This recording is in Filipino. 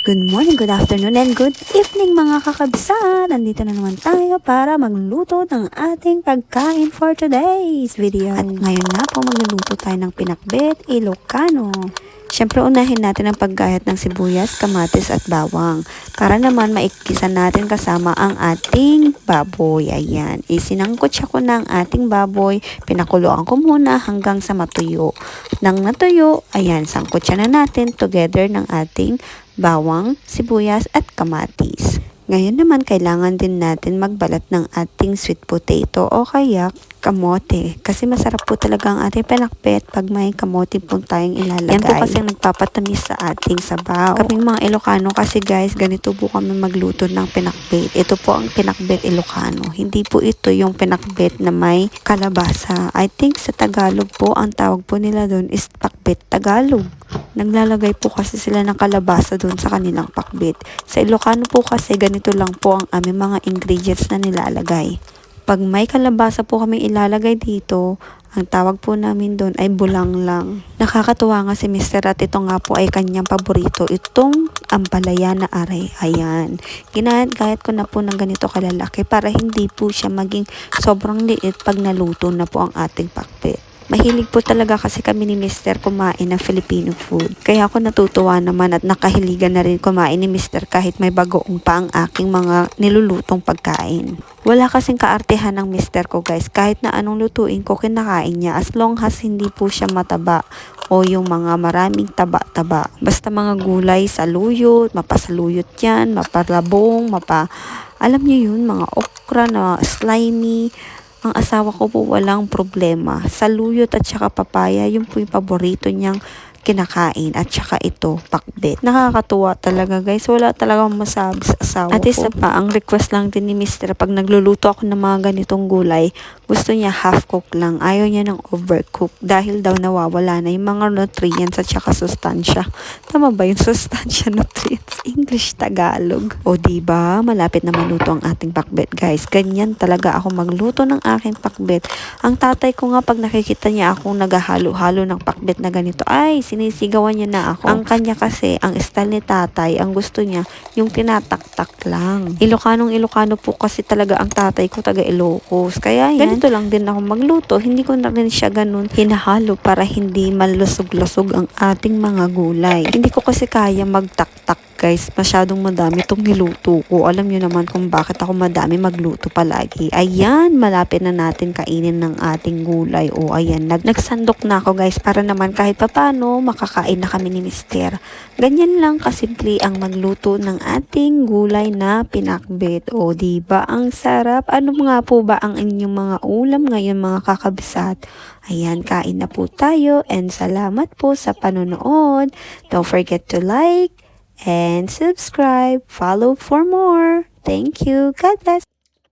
Good morning, good afternoon, and good evening mga kakabsa! Nandito na naman tayo para magluto ng ating pagkain for today's video. At ngayon na po magluluto tayo ng pinakbet Ilocano. Siyempre unahin natin ang paggayat ng sibuyas, kamatis at bawang para naman maikisan natin kasama ang ating baboy. Ayan, isinangkot siya ko ng ating baboy, pinakuluan ko muna hanggang sa matuyo. Nang natuyo, ayan, sangkot siya na natin together ng ating bawang, sibuyas at kamatis. Ngayon naman, kailangan din natin magbalat ng ating sweet potato o kaya kamote. Kasi masarap po talaga ang ating pinakbet pag may kamote po tayong ilalagay. Yan po kasi nagpapatamis sa ating sabaw. Kaming mga Ilocano kasi guys, ganito po kami magluto ng pinakbet. Ito po ang pinakbet Ilocano. Hindi po ito yung pinakbet na may kalabasa. I think sa Tagalog po, ang tawag po nila doon is pakbet Tagalog. Naglalagay po kasi sila ng kalabasa doon sa kanilang pakbet. Sa Ilocano po kasi ganito lang po ang aming mga ingredients na nilalagay. Pag may kalabasa po kami ilalagay dito, ang tawag po namin doon ay bulang lang. Nakakatuwa nga si Mr. at ito nga po ay kanyang paborito. Itong ampalaya na aray. Ayan. Ginagayat ko na po ng ganito kalalaki para hindi po siya maging sobrang liit pag naluto na po ang ating pakbet. Mahilig po talaga kasi kami ni Mr. kumain ng Filipino food. Kaya ako natutuwa naman at nakahiligan na rin kumain ni Mr. kahit may bagoong pa ang aking mga nilulutong pagkain. Wala kasing kaartehan ng Mr. ko guys. Kahit na anong lutuin ko, kinakain niya. As long as hindi po siya mataba o yung mga maraming taba-taba. Basta mga gulay, saluyot, mapasaluyot yan, mapalabong, mapa... Alam niyo yun, mga okra na slimy, ang asawa ko po walang problema. Saluyot at saka papaya, yun po yung paborito niyang kinakain at saka ito, pakbet. Nakakatuwa talaga guys. Wala talagang masabi sa asawa At isa pa, ang request lang din ni Mr. pag nagluluto ako ng mga ganitong gulay, gusto niya half cook lang. Ayaw niya ng overcook dahil daw nawawala na yung mga nutrients at saka sustansya. Tama ba yung sustansya nutrients? English Tagalog. O di ba malapit na maluto ang ating pakbet guys. Ganyan talaga ako magluto ng aking pakbet. Ang tatay ko nga pag nakikita niya akong naghahalo-halo ng pakbet na ganito, ay sinisigawan niya na ako. Ang kanya kasi, ang style ni tatay, ang gusto niya, yung tinataktak lang. Ilocanong Ilocano po kasi talaga ang tatay ko taga Ilocos. Kaya yan, ganito lang din ako magluto. Hindi ko na rin siya ganun hinahalo para hindi malusog-lusog ang ating mga gulay. Hindi ko kasi kaya magtaktak guys, masyadong madami itong niluto ko. Alam nyo naman kung bakit ako madami magluto palagi. Ayan, malapit na natin kainin ng ating gulay. O ayan, nag nagsandok na ako guys para naman kahit papano makakain na kami ni Mister. Ganyan lang kasimple ang magluto ng ating gulay na pinakbet. O ba ang sarap? Ano nga po ba ang inyong mga ulam ngayon mga kakabsat? Ayan, kain na po tayo and salamat po sa panonood. Don't forget to like, and subscribe. Follow for more. Thank you. God bless.